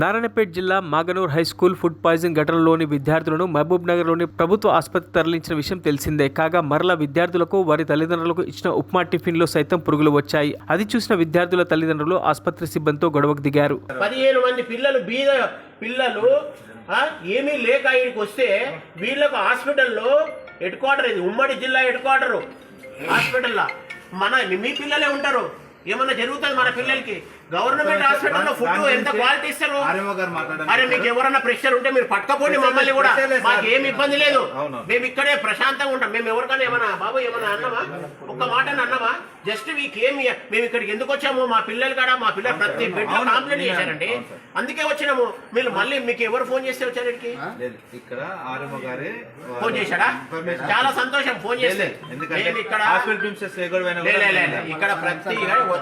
నారాయణపేట జిల్లా Maganoor high school food poison ఘటనలోని విద్యార్థులను మహబూబ్ నగర్లోని ప్రభుత్వ ఆసుపత్రికి తరలించిన విషయం తెలిసిందే. కాగా మరలా విద్యార్థులకు వారి తల్లిదండ్రులకు ఇచ్చిన ఉప్మా టిఫిన్లో సైతం పురుగులు వచ్చాయి. అది చూసిన విద్యార్థుల తల్లిదండ్రులు ఆసుపత్రి సిబ్బందితో గొడవకు దిగారు. పదిహేను మంది పిల్లలు బీద పిల్లలు ఏమీ లేక ఇక్కడికి వస్తే వీళ్ళకు హాస్పిటల్లో హెడ్ క్వార్టర్ ఇది ఉమ్మడి జిల్లా హెడ్ క్వార్టర్ హాస్పిటల్లో. మన మీ పిల్లలే ఉంటారు. ఏమన్నా జరుగుతుంది మన పిల్లలకి? గవర్నమెంట్ హాస్పిటల్లో ఫుడ్ ఎంత క్వాలిటీ ఇస్తారు. అరే మీకు ఎవరన్నా ప్రెషర్ ఉంటే మీరు పట్టుకపోండి మమ్మల్ని కూడా. మాకు ఏమి ఇబ్బంది లేదు. మేము ఇక్కడే ప్రశాంతంగా ఉంటాం. మేము ఎవరికైనా ఏమన్నా బాబు ఏమన్నా అన్నామా ఒక్క మాట అన్నామా జస్ట్ మీకు ఏమి మేము ఇక్కడికి ఎందుకు వచ్చాము? మా పిల్లలు కాడ? మా పిల్లలు ప్రతి బిడ్డ. కాంప్లైంట్ చేశారండి. అందుకే వచ్చినాము. మీరు మళ్ళీ మీకు ఎవరు ఫోన్ చేస్తే వచ్చారు ఇక్కడికి? ఇక్కడ ఆర్ఎంఓ గారే ఫోన్ చేశాడా? చాలా సంతోషం ఫోన్ చేస్తే. లేదు, ఎందుకంటే మేము ఇక్కడ. ఇక్కడ ప్రతి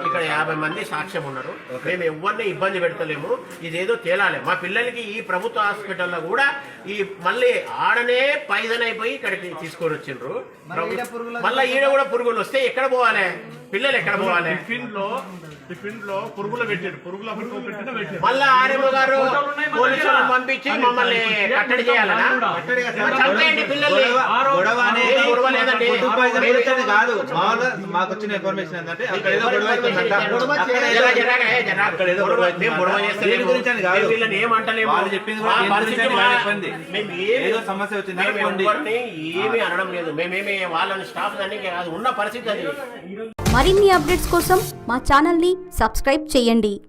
ఇక్కడ యాభై మంది సాక్ష్యం ఉన్నారు. మేము ఎవరిని ఇబ్బంది పెడతలేము. ఇదేదో తేలాలి. మా పిల్లలకి ఈ ప్రభుత్వ హాస్పిటల్లో కూడా ఈ మళ్ళీ ఆడనే పైదన్ అయిపోయి ఇక్కడికి తీసుకొని వచ్చిండ్రు. మళ్ళీ ఈడ కూడా పురుగులు వస్తే ఎక్కడ పోవాలి? పిల్లలు ఎక్కడ పోవాలి? టిఫిన్లో టిఫిన్లో పురుగులు పెట్టాడు పురుగుల మళ్ళా ఆర్ఎం గారు పోలీసులను పంపించి మమ్మల్ని కట్టడి చేయాలనా. చంపేయండి పిల్లల్ని. గొడవ- అనేది గొడవ లేదండి. కాదు. మాకు వచ్చిన ఇన్ఫర్మేషన్ ఏంటంటే అక్కడ ఏదో గొడవ అవుతుందంట. అక్కడ ఏదో- గొడవ- గొడవ గురించి అని కాదు. వీళ్ళని ఏమంటలేము. వాళ్ళు చెప్పింది కూడా ఏదో సమస్య వచ్చింది ఏమీ అనడం లేదు. మేమేమి వాళ్ళని స్టాఫ్ దానికి కాదు ఉన్న పరిస్థితి అది. మరిన్ని అప్డేట్స్ కోసం మా ఛానల్ని సబ్స్క్రైబ్ చేయండి.